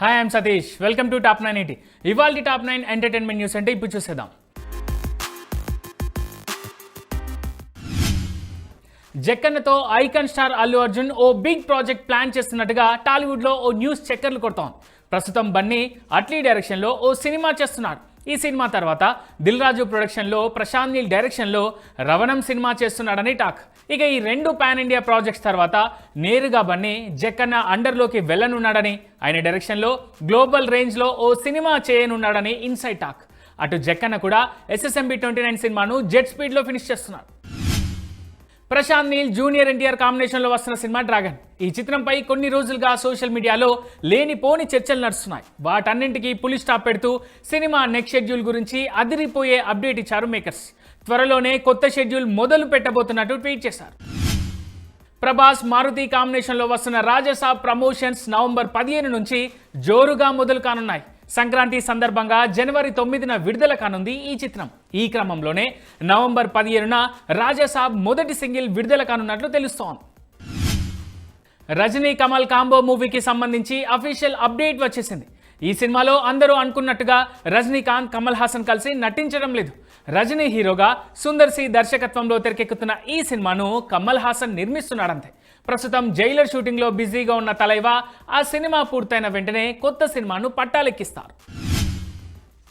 Hi I'm Satish welcome to top nine eighty ఇవాళ top nine entertainment news అంటే ఇప్పుడు చూసేద్దాం. జక్కన్నతో ఐకాన్ స్టార్ అల్లు అర్జున్ ఓ బిగ్ ప్రాజెక్ట్ ప్లాన్ చేస్తున్నట్టుగా టాలీవుడ్లో ఓ న్యూస్ చక్కర్లు కొడతాం ప్రస్తుతం బన్నీ అట్లీ డైరెక్షన్లో ఓ సినిమా చేస్తున్నాడు. ఈ సినిమా తర్వాత దిల్ రాజు ప్రొడక్షన్లో ప్రశాంత్ నీల్ డైరెక్షన్లో రవణం సినిమా చేస్తున్నాడని టాక్. ఇక ఈ రెండు పాన్ ఇండియా ప్రాజెక్ట్స్ తర్వాత నేరుగా బన్నీ జక్కన్న అండర్లోకి వెళ్ళనున్నాడని ఆయన డైరెక్షన్లో గ్లోబల్ రేంజ్లో ఓ సినిమా చేయనున్నాడని ఇన్సైడ్ టాక్. అటు జక్కన్న కూడా ఎస్ఎస్ఎంబి ట్వంటీ నైన్ సినిమాను జెట్ స్పీడ్లో ఫినిష్ చేస్తున్నాడు. ప్రశాంత్ నీల్ జూనియర్ ఎన్టీఆర్ కాంబినేషన్లో వస్తున్న సినిమా డ్రాగన్. ఈ చిత్రంపై కొన్ని రోజులుగా సోషల్ మీడియాలో లేనిపోని చర్చలు నడుస్తున్నాయి. వాటన్నింటికి పులి స్టాప్ పెడుతూ సినిమా నెక్స్ట్ షెడ్యూల్ గురించి అదిరిపోయే అప్డేట్ ఇచ్చారు మేకర్స్. త్వరలోనే కొత్త షెడ్యూల్ మొదలు పెట్టబోతున్నట్టు ట్వీట్ చేశారు. ప్రభాస్ మారుతి కాంబినేషన్లో వస్తున్న రాజసాబ్ ప్రమోషన్స్ నవంబర్ పదిహేను నుంచి జోరుగా మొదలు కానున్నాయి. సంక్రాంతి సందర్భంగా జనవరి తొమ్మిదిన విడుదల కానుంది ఈ చిత్రం. ఈ క్రమంలోనే నవంబర్ పదిహేనున రాజాసాబ్ మొదటి సింగిల్ విడుదల కానున్నట్లు తెలుస్తోంది. రజనీ కమల్ కాంబో మూవీకి సంబంధించి అఫీషియల్ అప్డేట్ వచ్చేసింది. ఈ సినిమాలో అందరూ అనుకున్నట్టుగా రజనీకాంత్ కమల్ హాసన్ కలిసి నటించడం లేదు. రజనీ హీరోగా సుందర్ సి దర్శకత్వంలో తెరకెక్కుతున్న ఈ సినిమాను కమల్ హాసన్ నిర్మిస్తున్నాడంతే. ప్రస్తుతం జైలర్ షూటింగ్లో బిజీగా ఉన్న తలైవా ఆ సినిమా పూర్తయిన వెంటనే కొత్త సినిమాను పట్టాలెక్కిస్తారు.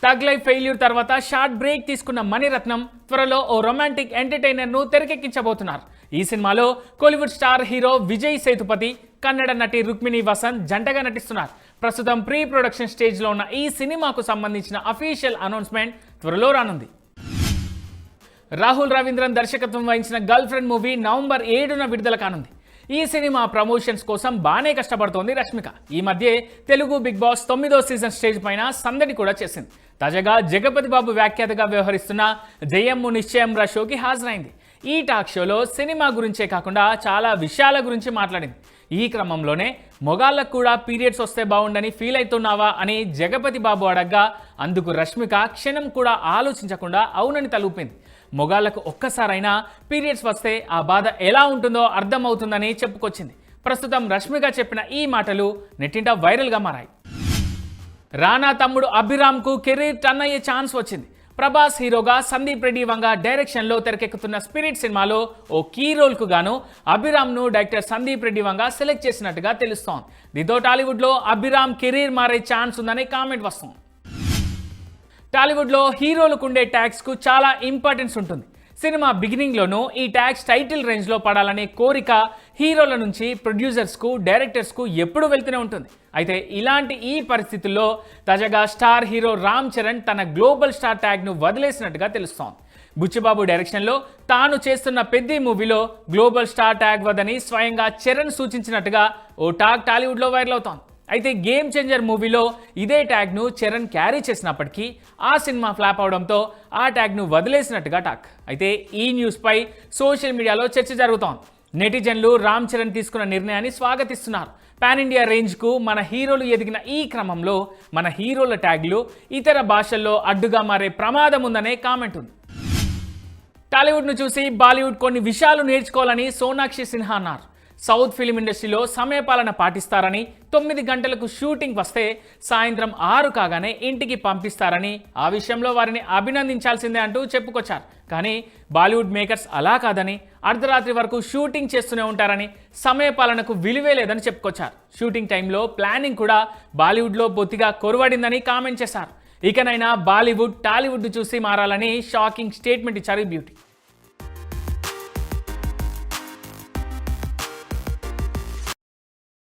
తగ్లై ఫెయిల్యూర్ తర్వాత షార్ట్ బ్రేక్ తీసుకున్న మణిరత్నం త్వరలో ఓ రొమాంటిక్ ఎంటర్టైనర్ను తెరకెక్కించబోతున్నారు. ఈ సినిమాలో కోలీవుడ్ స్టార్ హీరో విజయ్ సేతుపతి కన్నడ నటి రుక్మిణి వసంత్ జంటగా నటిస్తున్నారు. ప్రస్తుతం ప్రీ ప్రొడక్షన్ స్టేజ్లో ఉన్న ఈ సినిమాకు సంబంధించిన అఫీషియల్ అనౌన్స్మెంట్ త్వరలో రానుంది. రాహుల్ రవీంద్రన్ దర్శకత్వం వహించిన గర్ల్ ఫ్రెండ్ మూవీ నవంబర్ ఏడున విడుదల కానుంది. ఈ సినిమా ప్రమోషన్స్ కోసం బాగానే కష్టపడుతోంది రష్మిక. ఈ మధ్య తెలుగు బిగ్ బాస్ తొమ్మిదో సీజన్ స్టేజ్ పైన సందడి కూడా చేసింది. తాజాగా జగపతి బాబు వ్యాఖ్యాతగా వ్యవహరిస్తున్న జయమ్ము నిశ్చయం రా షోకి హాజరైంది. ఈ టాక్ షోలో సినిమా గురించే కాకుండా చాలా విషయాల గురించి మాట్లాడింది. ఈ క్రమంలోనే మొగాళ్ళకు కూడా పీరియడ్స్ వస్తే బాగుండని ఫీల్ అవుతున్నావా అని జగపతి బాబు అడగ్గా అందుకు రష్మిక క్షణం కూడా ఆలోచించకుండా అవునని తలుపింది. మొగాళ్ళకు ఒక్కసారైనా పీరియడ్స్ వస్తే ఆ బాధ ఎలా ఉంటుందో అర్థమవుతుందని చెప్పుకొచ్చింది. ప్రస్తుతం రష్మిక చెప్పిన ఈ మాటలు నెట్టింట వైరల్గా మారాయి. రానా తమ్ముడు అభిరామ్కు కెరీర్ టర్న్ అయ్యే ఛాన్స్ వచ్చింది. ప్రభాస్ హీరోగా సందీప్ రెడ్డి వంగ డైరెక్షన్లో తెరకెక్కుతున్న స్పిరిట్ సినిమాలో ఓ కీ రోల్కు గాను అభిరామ్ను డైరెక్టర్ సందీప్ రెడ్డి వంగ సెలెక్ట్ చేసినట్టుగా తెలుస్తోంది. దీంతో టాలీవుడ్లో అభిరామ్ కెరీర్ మారే ఛాన్స్ ఉందని కామెంట్ వస్తుంది. టాలీవుడ్లో హీరోలకు ఉండే ట్యాక్స్కు చాలా ఇంపార్టెన్స్ ఉంటుంది. సినిమా బిగినింగ్లోనూ ఈ ట్యాక్స్ టైటిల్ రేంజ్లో పడాలనే కోరిక హీరోల నుంచి ప్రొడ్యూసర్స్కు డైరెక్టర్స్కు ఎప్పుడు వెళ్తూనే ఉంటుంది. అయితే ఇలాంటి ఈ పరిస్థితుల్లో తాజాగా స్టార్ హీరో రామ్ చరణ్ తన గ్లోబల్ స్టార్ ట్యాగ్ను వదిలేసినట్టుగా తెలుస్తోంది. బుచ్చిబాబు డైరెక్షన్లో తాను చేస్తున్న పెద్ద మూవీలో గ్లోబల్ స్టార్ ట్యాగ్ వద్దని స్వయంగా చరణ్ సూచించినట్టుగా ఓ టాగ్ టాలీవుడ్లో వైరల్ అవుతోంది. అయితే గేమ్ చేంజర్ మూవీలో ఇదే ట్యాగ్ను చరణ్ క్యారీ చేసినప్పటికీ ఆ సినిమా ఫ్లాప్ అవడంతో ఆ ట్యాగ్ను వదిలేసినట్టుగా టాక్. అయితే ఈ న్యూస్పై సోషల్ మీడియాలో చర్చ జరుగుతోంది. నెటిజన్లు రామ్ చరణ్ తీసుకున్న నిర్ణయాన్ని స్వాగతిస్తున్నారు. పాన్ ఇండియా రేంజ్కు మన హీరోలు ఎదిగిన ఈ క్రమంలో మన హీరోల ట్యాగ్లు ఇతర భాషల్లో అడ్డుగా మారే ప్రమాదం ఉందనే కామెంట్ ఉంది. టాలీవుడ్ను చూసి బాలీవుడ్ కొన్ని విషయాలు నేర్చుకోవాలని సోనాక్షి సిన్హా అన్నారు. సౌత్ ఫిలిం ఇండస్ట్రీలో సమయపాలన పాటిస్తారని తొమ్మిది గంటలకు షూటింగ్ వస్తే సాయంత్రం ఆరు కాగానే ఇంటికి పంపిస్తారని ఆ విషయంలో వారిని అభినందించాల్సిందే అంటూ చెప్పుకొచ్చారు. కానీ బాలీవుడ్ మేకర్స్ అలా కాదని అర్ధరాత్రి వరకు షూటింగ్ చేస్తూనే ఉంటారని సమయపాలనకు విలువే లేదని చెప్పుకొచ్చారు. షూటింగ్ టైంలో ప్లానింగ్ కూడా బాలీవుడ్లో బొత్తిగా కొరవడిందని కామెంట్ చేశారు. ఇకనైనా బాలీవుడ్ టాలీవుడ్ చూసి మారాలని షాకింగ్ స్టేట్మెంట్ ఇచ్చారు బ్యూటీ.